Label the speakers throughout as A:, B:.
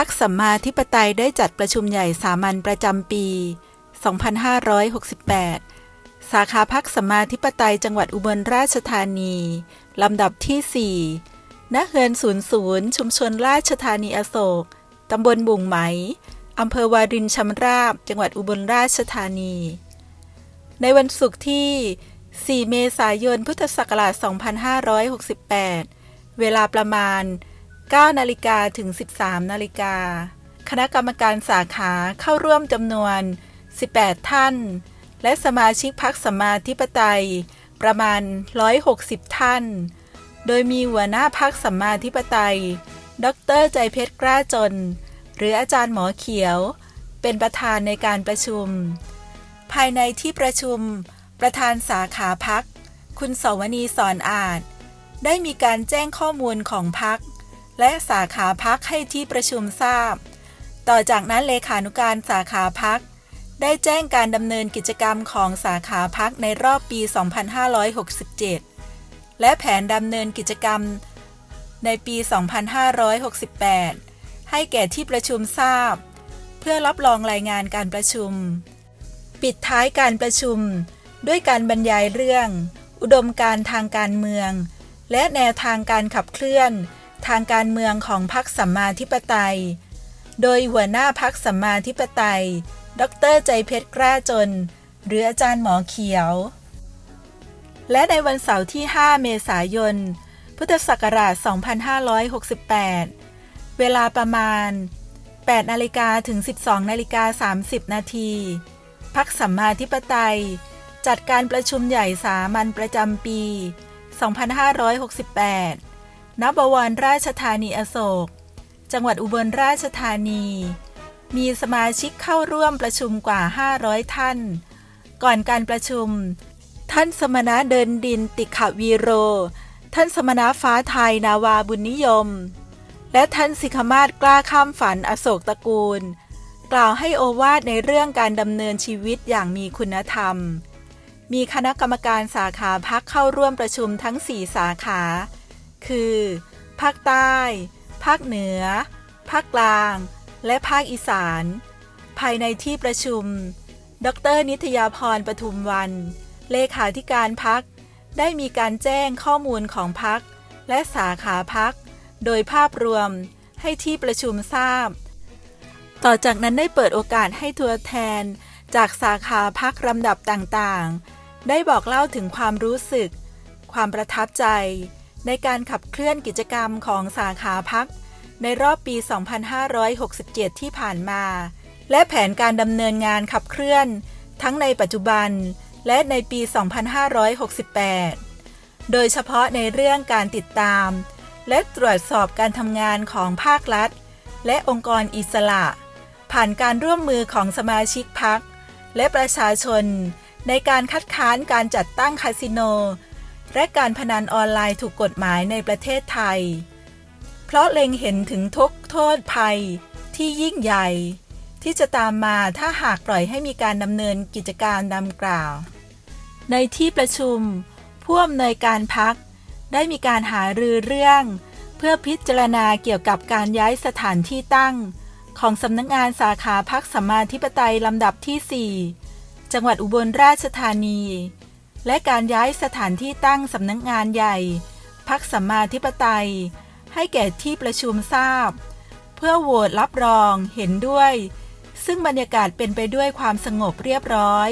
A: พักสัมมาธิปไตยได้จัดประชุมใหญ่สามัญประจำปี 2568 สาขาพักสัมมาธิปไตยจังหวัดอุบลราชธานี ลำดับที่ 4 ณ เฮือนศูนย์ศูนย์ชุมชนราชธานีอโศก ตำบลบุ่งไหม อำเภอวารินชำราบ จังหวัดอุบลราชธานี ในวันศุกร์ที่ 4 เมษายน พุทธศักราช 2568 เวลาประมาณ 9นาฬิกาถึง 13นาฬิกา คณะกรรมการสาขาเข้าร่วมจำนวน 18 ท่าน และสมาชิกพักสมมาธิปไตย ประมาณ 160 ท่าน โดยมีหัวหน้าพักสัมมาธิปไตย ดรใจเพชรกล้าจน หรืออาจารย์หมอเขียว เป็นประธานในการประชุม ภายในที่ประชุม ประธานสาขาพัก คุณสวนีสอนอาจ ได้มีการแจ้งข้อมูลของพัก และสาขาพักให้ที่ประชุมทราบ ต่อจากนั้นเลขานุการสาขาพัก ได้แจ้งการดำเนินกิจกรรมของสาขาพักในรอบปี 2567 และแผนดำเนินกิจกรรมในปี 2568 ให้แก่ที่ประชุมทราบ เพื่อรับรองรายงานการประชุม ปิดท้ายการประชุม ด้วยการบรรยายเรื่อง อุดมการทางการเมือง และแนวทางการขับเคลื่อน ทางการเมืองของพรรคสัมมาธิปไตย โดยหัวหน้าพักสัมมาธิปไตย ดรใจเพชรกล้าจน หรืออาจารย์หมอเขียว และในวันเสาร์ที่ 5 เมษายน พุทธศักราช 2568 เวลาประมาณ 8นาฬิกาถึง 12นาฬิกา30 นาทีพักสัมมาธิปไตย จัดการประชุมใหญ่สามัญประจำปี 2568 ณบวรราชธานีอโศก จังหวัดอุบลราชธานี มีสมาชิกเข้าร่วมประชุมกว่า 500 ท่าน ก่อนการประชุม ท่านสมณะเดินดินติขวีโร ท่านสมณะฟ้าไทยนาวาบุญนิยม และท่านสิขมาศกล้าข้ามฝันอโศกตระกูล กล่าวให้โอวาทในเรื่องการดำเนินชีวิตอย่างมีคุณธรรม มีคณะกรรมการสาขาพักเข้าร่วมประชุมทั้ง 4 สาขา คือ ภาคใต้ ภาคเหนือ ภาคกลาง และภาคอีสาน ภายในที่ประชุม ดร นิตยาพรปทุมวัน เลขาธิการพัก ได้มีการแจ้งข้อมูลของพัก และสาขาพัก โดยภาพรวมให้ที่ประชุมทราบ ต่อจากนั้นได้เปิดโอกาสให้ตัวแทน จากสาขาพักลำดับต่างๆ ได้บอกเล่าถึงความรู้สึก ความประทับใจ ในการขับเคลื่อนกิจกรรมของสาขาพัก ในรอบปี 2567 ที่ผ่านมา และแผนการดำเนินงานขับเคลื่อน ทั้งในปัจจุบัน และในปี 2568 โดยเฉพาะในเรื่องการติดตาม และตรวจสอบการทำงานของภาครัฐ และองค์กรอิสระ ผ่านการร่วมมือของสมาชิกพัก และประชาชน ในการคัดค้านการจัดตั้งคาสิโน และการพนันออนไลน์ถูกกฎหมายในประเทศไทย เพราะเล็งเห็นถึงทุกโทษภัยที่ยิ่งใหญ่ ที่จะตามมาถ้าหากปล่อยให้มีการดำเนินกิจการดังกล่าว ในที่ประชุม ผู้อำนวยการพักได้มีการหารือเรื่อง เพื่อพิจารณาเกี่ยวกับการย้ายสถานที่ตั้ง ของสำนักงงานสาขาพักสัมมาธิปไตยลำดับที่ 4 จังหวัดอุบลราชธานี และการย้ายสถานที่ตั้งสำนักงานใหญ่ พักสัมมาธิปไตย ให้แก่ที่ประชุมทราบ เพื่อโหวตรับรองเห็นด้วย ซึ่งบรรยากาศเป็นไปด้วยความสงบเรียบร้อย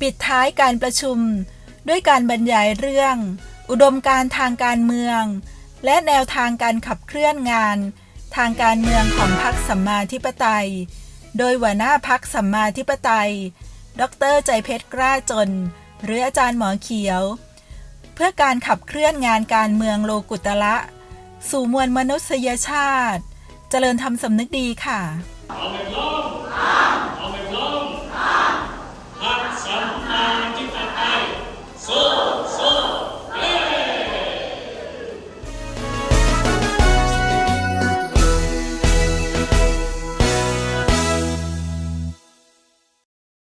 A: ปิดท้ายการประชุม ด้วยการบรรยายเรื่อง อุดมการทางการเมือง และแนวทางการขับเคลื่อนงาน ทางการเมืองของพรรคสัมมาธิปไตย โดยหัวหน้าพักสัมมาธิปไตย ดร ใจเพชรกล้าจน หรืออาจารย์หมอเขียว เพื่อการขับเคลื่อนงานการเมืองโลกุตละ สู่มวลมนุษยชาติ เจริญทำสำนึกดีค่ะเอาไปพ
B: ร้อมเอาไปพร้อมทักสัมมาทิฏ